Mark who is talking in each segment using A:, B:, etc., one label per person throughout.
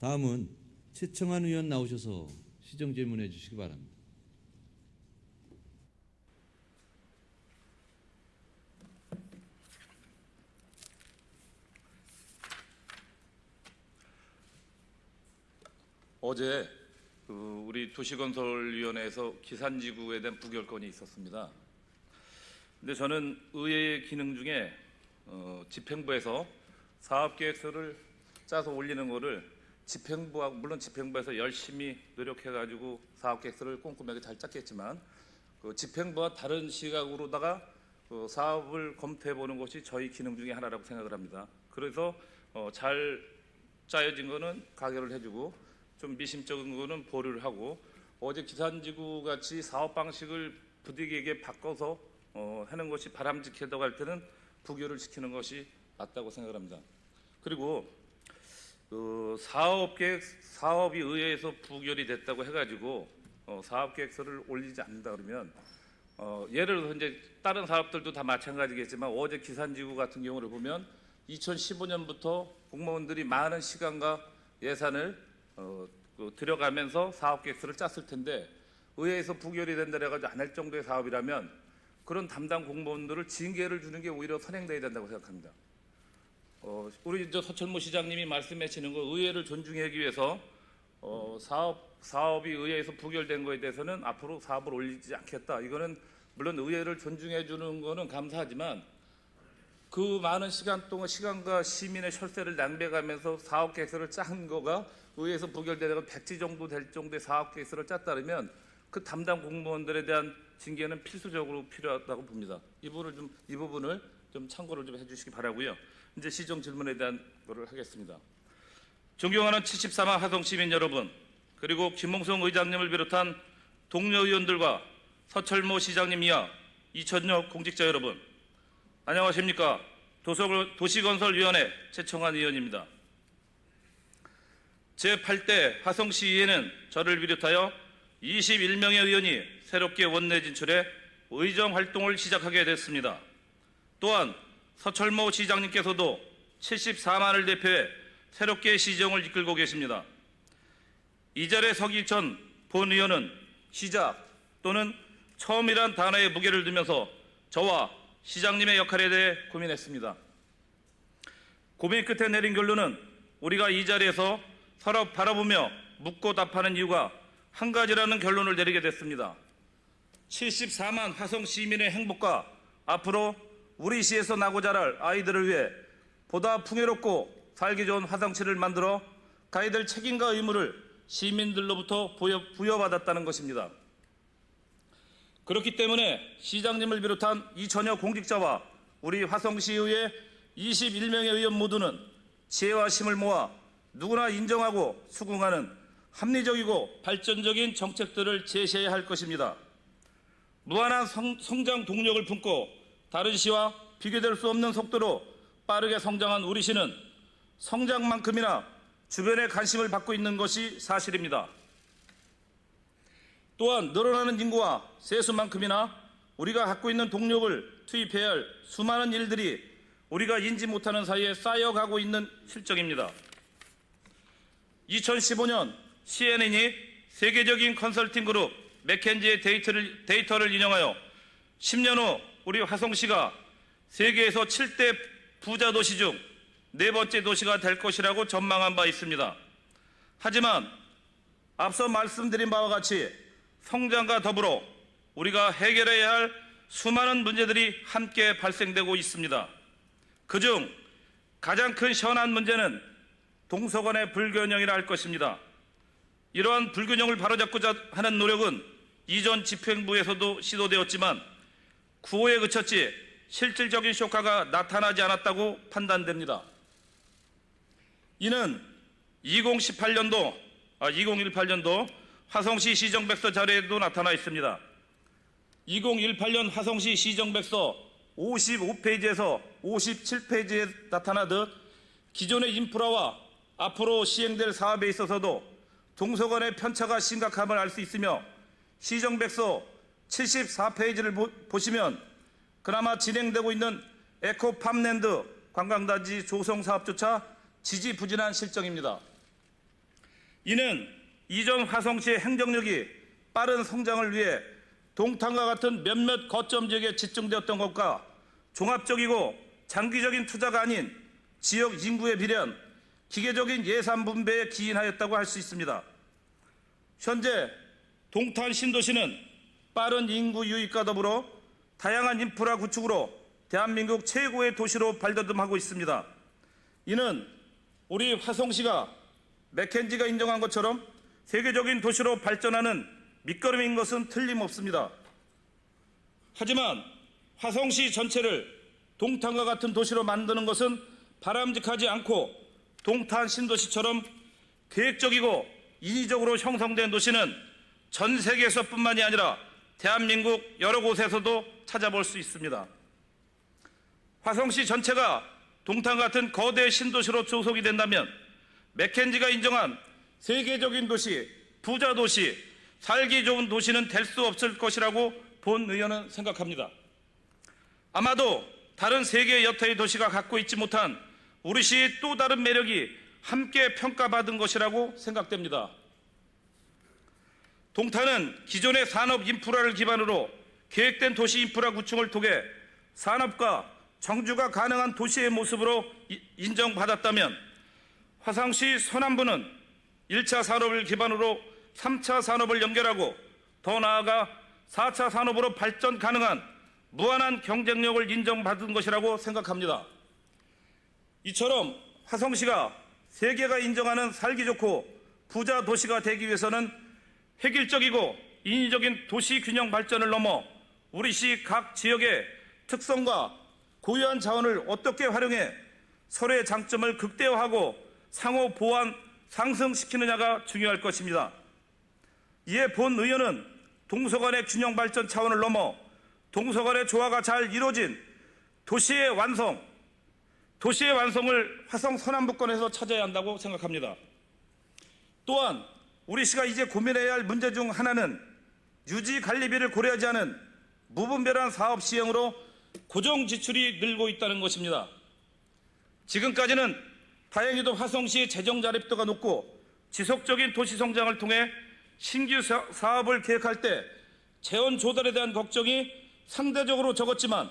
A: 다음은 최청환 의원 나오셔서 시정 질문해 주시기 바랍니다.
B: 어제 그 우리 도시건설위원회에서 기산지구에 대한 부결권이 있었습니다. 근데 저는 의회의 기능 중에 어, 집행부에서 사업계획서를 짜서 올리는 거를 집행부하고 물론 집행부에서 열심히 노력해가지고 사업 계획서를 꼼꼼하게 잘 짰겠지만 그 집행부와 다른 시각으로다가 그 사업을 검토해 보는 것이 저희 기능 중에 하나라고 생각을 합니다. 그래서 어, 잘 짜여진 거는 가결을 해주고 좀 미심쩍은 거는 보류를 하고 어제 기산지구 같이 사업 방식을 부득이하게 바꿔서 어, 하는 것이 바람직하다고 할 때는 부결을 시키는 것이 맞다고 생각을 합니다. 그리고 그 사업 계획 사업이 의회에서 부결이 됐다고 해가지고 어, 사업 계획서를 올리지 않는다 그러면 어, 예를 들어서 이제 다른 사업들도 다 마찬가지겠지만 어제 기산지구 같은 경우를 보면 2015년부터 공무원들이 많은 시간과 예산을 어, 그 들여가면서 사업 계획서를 짰을 텐데 의회에서 부결이 된다 해가지고 안 할 정도의 사업이라면 그런 담당 공무원들을 징계를 주는 게 오히려 선행돼야 된다고 생각합니다. 어, 우리 저 서철모 시장님이 말씀하시는 거 의회를 존중하기 위해서 어, 사업 사업이 의회에서 부결된 거에 대해서는 앞으로 사업을 올리지 않겠다. 이거는 물론 의회를 존중해 주는 거는 감사하지만 그 많은 시간 동안 시간과 시민의 혈세를 낭비해가면서 사업 계획서를 짠 거가 의회에서 부결되다가 백지 정도 될 정도의 사업 계획서를 짰다면 그 담당 공무원들에 대한 징계는 필수적으로 필요하다고 봅니다. 이 부분을 좀 이 부분을 좀 참고를 좀 해주시기 바라고요. 이제 시정 질문에 대한 거를 하겠습니다. 존경하는 74만 화성 시민 여러분, 그리고 김홍성 의장님을 비롯한 동료 의원들과 서철모 시장님 이하 이천여 공직자 여러분, 안녕하십니까? 도시건설위원회 최청환 의원입니다. 제8대 화성시의회는 저를 비롯하여 21명의 의원이 새롭게 원내 진출해 의정 활동을 시작하게 됐습니다. 또한 서철모 시장님께서도 74만을 대표해 새롭게 시정을 이끌고 계십니다. 이 자리에 서기 전 본 의원은 시작 또는 처음이란 단어에 무게를 두면서 저와 시장님의 역할에 대해 고민했습니다. 고민 끝에 내린 결론은 우리가 이 자리에서 서로 바라보며 묻고 답하는 이유가 한 가지라는 결론을 내리게 됐습니다. 74만 화성 시민의 행복과 앞으로 우리 시에서 나고 자랄 아이들을 위해 보다 풍요롭고 살기 좋은 화성시를 만들어 될 책임과 의무를 시민들로부터 부여, 부여 받았다는 것입니다. 그렇기 때문에 시장님을 비롯한 이천여 공직자와 우리 화성시의회 21명의 의원 모두는 지혜와 힘을 모아 누구나 인정하고 수긍하는 합리적이고 발전적인 정책들을 제시해야 할 것입니다. 무한한 성, 성장 동력을 품고 다른 시와 비교될 수 없는 속도로 빠르게 성장한 우리 시는 성장만큼이나 주변의 관심을 받고 있는 것이 사실입니다. 또한 늘어나는 인구와 세수만큼이나 우리가 갖고 있는 동력을 투입해야 할 수많은 일들이 우리가 인지 못하는 사이에 쌓여가고 있는 실정입니다. 2015년 CNN이 세계적인 컨설팅 그룹 맥켄지의 데이터를, 데이터를 인용하여 10년 후 우리 화성시가 세계에서 7대 부자 도시 중 네 번째 도시가 될 것이라고 전망한 바 있습니다. 하지만 앞서 말씀드린 바와 같이 성장과 더불어 우리가 해결해야 할 수많은 문제들이 함께 발생되고 있습니다. 그중 가장 큰 현안 문제는 동서간의 불균형이라 할 것입니다. 이러한 불균형을 바로잡고자 하는 노력은 이전 집행부에서도 시도되었지만 구호에 그쳤지 실질적인 효과가 나타나지 않았다고 판단됩니다. 이는 2018년도, 아, 2018년도 화성시 시정백서 자료에도 나타나 있습니다. 2018년 화성시 시정백서 55페이지에서 57페이지에 나타나듯 기존의 인프라와 앞으로 시행될 사업에 있어서도 동서간의 편차가 심각함을 알 수 있으며 시정백서 74페이지를 보시면 그나마 진행되고 있는 에코팜랜드 관광단지 조성 사업조차 지지부진한 실정입니다. 이는 이전 화성시의 행정력이 빠른 성장을 위해 동탄과 같은 몇몇 거점 지역에 집중되었던 것과 종합적이고 장기적인 투자가 아닌 지역 인구에 비례한 기계적인 예산 분배에 기인하였다고 할 수 있습니다. 현재 동탄 신도시는 빠른 인구 유입과 더불어 다양한 인프라 구축으로 대한민국 최고의 도시로 발돋움하고 있습니다. 이는 우리 화성시가 맥켄지가 인정한 것처럼 세계적인 도시로 발전하는 밑거름인 것은 틀림없습니다. 하지만 화성시 전체를 동탄과 같은 도시로 만드는 것은 바람직하지 않고 동탄 신도시처럼 계획적이고 인위적으로 형성된 도시는 전 세계에서뿐만이 아니라 대한민국 여러 곳에서도 찾아볼 수 있습니다. 화성시 전체가 동탄 같은 거대 신도시로 조속이 된다면 맥켄지가 인정한 세계적인 도시, 부자 도시, 살기 좋은 도시는 될 수 없을 것이라고 본 의원은 생각합니다. 아마도 다른 세계 여타의 도시가 갖고 있지 못한 우리 시의 또 다른 매력이 함께 평가받은 것이라고 생각됩니다. 동탄은 기존의 산업 인프라를 기반으로 계획된 도시 인프라 구축을 통해 산업과 정주가 가능한 도시의 모습으로 이- 인정받았다면 화성시 서남부는 1차 산업을 기반으로 3차 산업을 연결하고 더 나아가 4차 산업으로 발전 가능한 무한한 경쟁력을 인정받은 것이라고 생각합니다. 이처럼 화성시가 세계가 인정하는 살기 좋고 부자 도시가 되기 위해서는 획일적이고 인위적인 도시 균형 발전을 넘어 우리 시 각 지역의 특성과 고유한 자원을 어떻게 활용해 서로의 장점을 극대화하고 상호 보완 상승시키느냐가 중요할 것입니다. 이에 본 의원은 동서간의 균형 발전 차원을 넘어 동서간의 조화가 잘 이루어진 도시의 완성, 도시의 완성을 화성 서남부권에서 찾아야 한다고 생각합니다. 또한 우리 시가 이제 고민해야 할 문제 중 하나는 유지 관리비를 고려하지 않은 무분별한 사업 시행으로 고정 지출이 늘고 있다는 것입니다. 지금까지는 다행히도 화성시의 재정 자립도가 높고 지속적인 도시 성장을 통해 신규 사- 사업을 계획할 때 재원 조달에 대한 걱정이 상대적으로 적었지만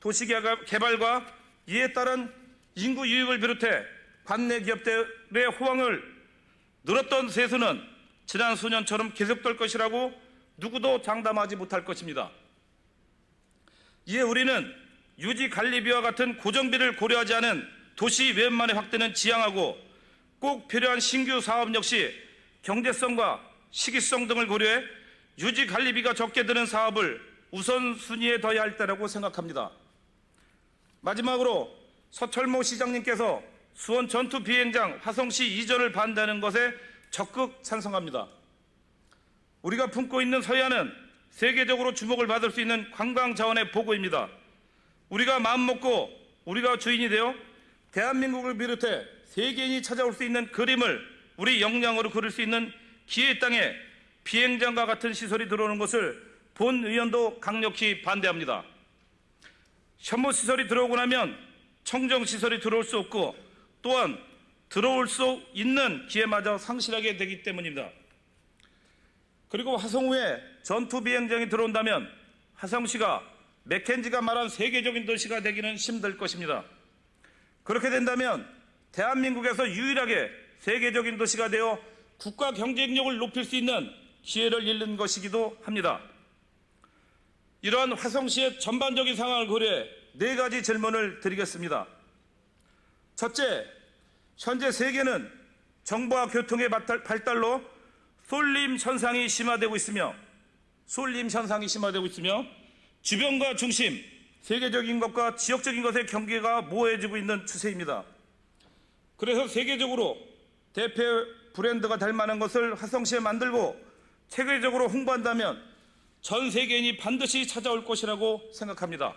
B: 도시 개발과 이에 따른 인구 유입을 비롯해 관내 기업들의 호황을 늘었던 세수는 지난 수년처럼 계속될 것이라고 누구도 장담하지 못할 것입니다. 이에 우리는 유지 관리비와 같은 고정비를 고려하지 않은 도시 외연만의 확대는 지양하고 꼭 필요한 신규 사업 역시 경제성과 시기성 등을 고려해 유지 관리비가 적게 드는 사업을 우선순위에 둬야 할 때라고 생각합니다. 마지막으로 서철모 시장님께서 수원 전투 비행장 화성시 이전을 반대하는 것에 적극 찬성합니다. 우리가 품고 있는 서해안은 세계적으로 주목을 받을 수 있는 관광 자원의 보고입니다. 우리가 마음먹고 우리가 주인이 되어 대한민국을 비롯해 세계인이 찾아올 수 있는 그림을 우리 역량으로 그릴 수 있는 기회 땅에 비행장과 같은 시설이 들어오는 것을 본 의원도 강력히 반대합니다. 현모 시설이 들어오고 나면 청정 시설이 들어올 수 없고 또한 들어올 수 있는 기회마저 상실하게 되기 때문입니다. 그리고 화성 후에 전투 비행장이 들어온다면 화성시가 맥켄지가 말한 세계적인 도시가 되기는 힘들 것입니다. 그렇게 된다면 대한민국에서 유일하게 세계적인 도시가 되어 국가 경쟁력을 높일 수 있는 기회를 잃는 것이기도 합니다. 이러한 화성시의 전반적인 상황을 고려해 네 가지 질문을 드리겠습니다. 첫째, 현재 세계는 정보와 교통의 발달- 발달로 쏠림 현상이 심화되고 있으며 쏠림 현상이 심화되고 있으며 주변과 중심, 세계적인 것과 지역적인 것의 경계가 모호해지고 있는 추세입니다. 그래서 세계적으로 대표 브랜드가 될 만한 것을 화성시에 만들고 세계적으로 홍보한다면 전 세계인이 반드시 찾아올 것이라고 생각합니다.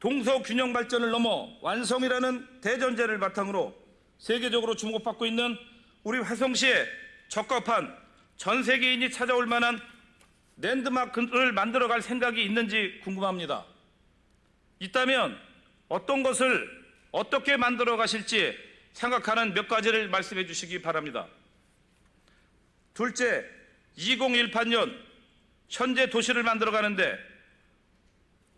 B: 동서 균형 발전을 넘어 완성이라는 대전제를 바탕으로 세계적으로 주목받고 있는 우리 화성시에 적합한 전 세계인이 찾아올 만한 랜드마크를 만들어갈 생각이 있는지 궁금합니다. 있다면 어떤 것을 어떻게 만들어 가실지 생각하는 몇 가지를 말씀해 주시기 바랍니다. 둘째, 2018년 현재 도시를 만들어 가는데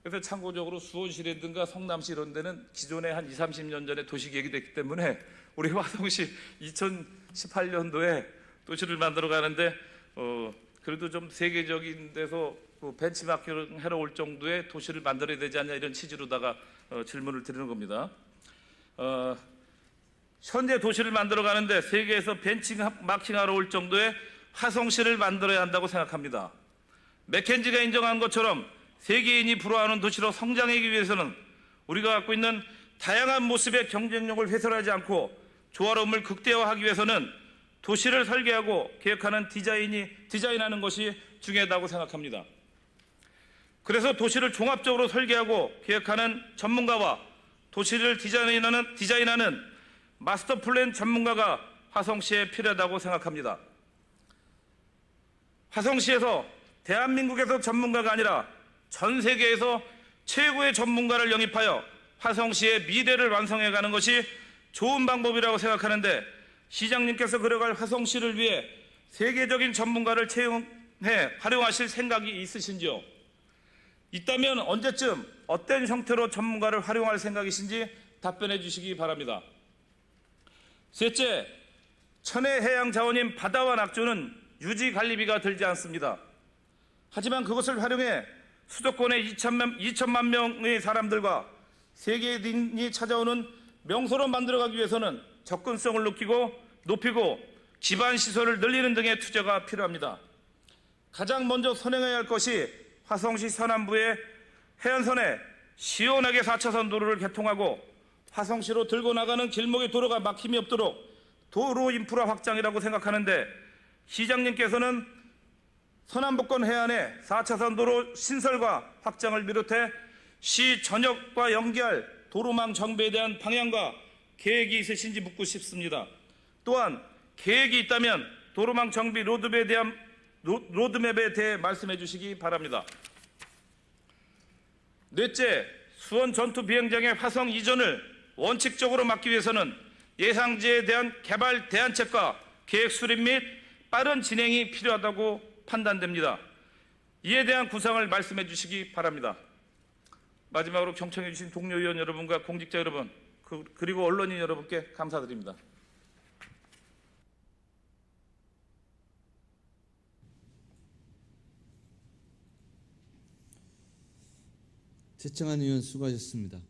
B: 그래서 참고적으로 수원시라든가 성남시 이런 데는 기존에 한 2, 30년 전에 도시 계획이 됐기 때문에 우리 화성시 2018년도에 도시를 만들어 가는데 어 그래도 좀 세계적인 데서 그 벤치마킹을 해러 올 정도의 도시를 만들어야 되지 않냐 이런 취지로다가 어, 질문을 드리는 겁니다. 어, 현재 도시를 만들어 가는데 세계에서 벤치마킹하러 올 정도의 화성시를 만들어야 한다고 생각합니다. 맥켄지가 인정한 것처럼 세계인이 부러워하는 도시로 성장하기 위해서는 우리가 갖고 있는 다양한 모습의 경쟁력을 훼손하지 않고 조화로움을 극대화하기 위해서는 도시를 설계하고 계획하는 디자인이 디자인하는 것이 중요하다고 생각합니다. 그래서 도시를 종합적으로 설계하고 계획하는 전문가와 도시를 디자인하는 디자인하는 마스터 플랜 전문가가 화성시에 필요하다고 생각합니다. 화성시에서 대한민국에서 전문가가 아니라 전 세계에서 최고의 전문가를 영입하여 화성시의 미래를 완성해 가는 것이 좋은 방법이라고 생각하는데 시장님께서 그려갈 화성시를 위해 세계적인 전문가를 채용해 활용하실 생각이 있으신지요? 있다면 언제쯤 어떤 형태로 전문가를 활용할 생각이신지 답변해 주시기 바랍니다. 셋째, 천혜 해양 자원인 바다와 낙조는 유지 관리비가 들지 않습니다. 하지만 그것을 활용해 수도권의 2천만, 2천만 명의 사람들과 세계인이 찾아오는 명소로 만들어가기 위해서는 접근성을 높이고, 높이고 기반 시설을 늘리는 등의 투자가 필요합니다. 가장 먼저 선행해야 할 것이 화성시 서남부의 해안선에 시원하게 4차선 도로를 개통하고 화성시로 들고 나가는 길목의 도로가 막힘이 없도록 도로 인프라 확장이라고 생각하는데 시장님께서는 서남북권 해안에 4차선 도로 신설과 확장을 비롯해 시 전역과 연계할 도로망 정비에 대한 방향과 계획이 있으신지 묻고 싶습니다. 또한 계획이 있다면 도로망 정비 로드맵에 대한 로- 로드맵에 대해 말씀해 주시기 바랍니다. 넷째, 수원 전투 비행장의 화성 이전을 원칙적으로 막기 위해서는 예상지에 대한 개발 대안책과 계획 수립 및 빠른 진행이 필요하다고 판단됩니다. 이에 대한 구상을 말씀해 주시기 바랍니다. 마지막으로 경청해 주신 동료 의원 여러분과 공직자 여러분 그- 그리고 언론인 여러분께 감사드립니다.
A: 최청한 의원 수고하셨습니다.